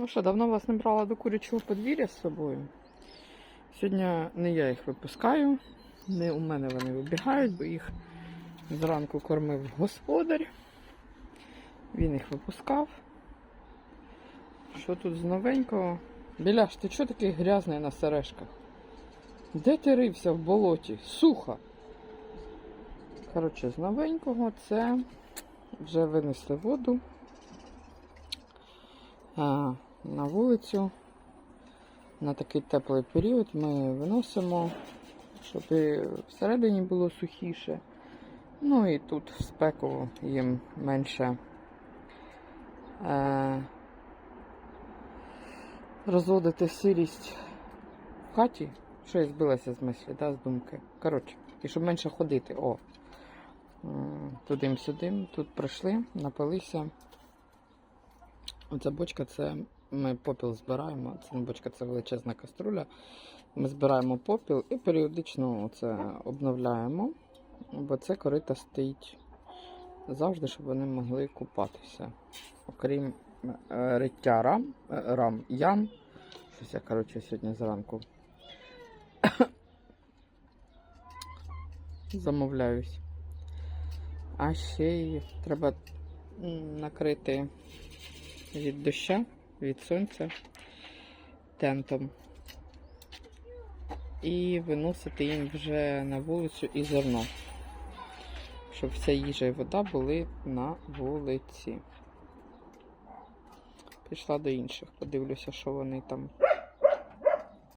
Ну що, давно вас не брала до курячого подвір'я з собою. Сьогодні не я їх випускаю, не у мене вони вибігають, бо їх зранку кормив господар. Він їх випускав. Що тут з новенького? Біляш, ти чого такий грязний на сережках? Де ти рився в болоті? Сухо. Коротше, з новенького це вже винесли воду а, на вулицю. На такий теплий період ми виносимо, щоб і всередині було сухіше. Ну і тут в спеку їм менше е, розводити сирість в хаті. Що я збилася з мислі, да, з думки. Коротше, і щоб менше ходити. О. М, Тудим-сюдим. Тут прийшли, напилися. Оця бочка це ми попіл збираємо. Це не бочка, це величезна каструля. Ми збираємо попіл і періодично це обновляємо, бо це корита стоїть завжди, щоб вони могли купатися. Окрім е, риття рам, е, рам ям. Щось я, коротше, сьогодні зранку замовляюсь. А ще й треба накрити від доща, від сонця тентом. І виносити їм вже на вулицю і зерно. Щоб вся їжа і вода були на вулиці. Пішла до інших, подивлюся, що вони там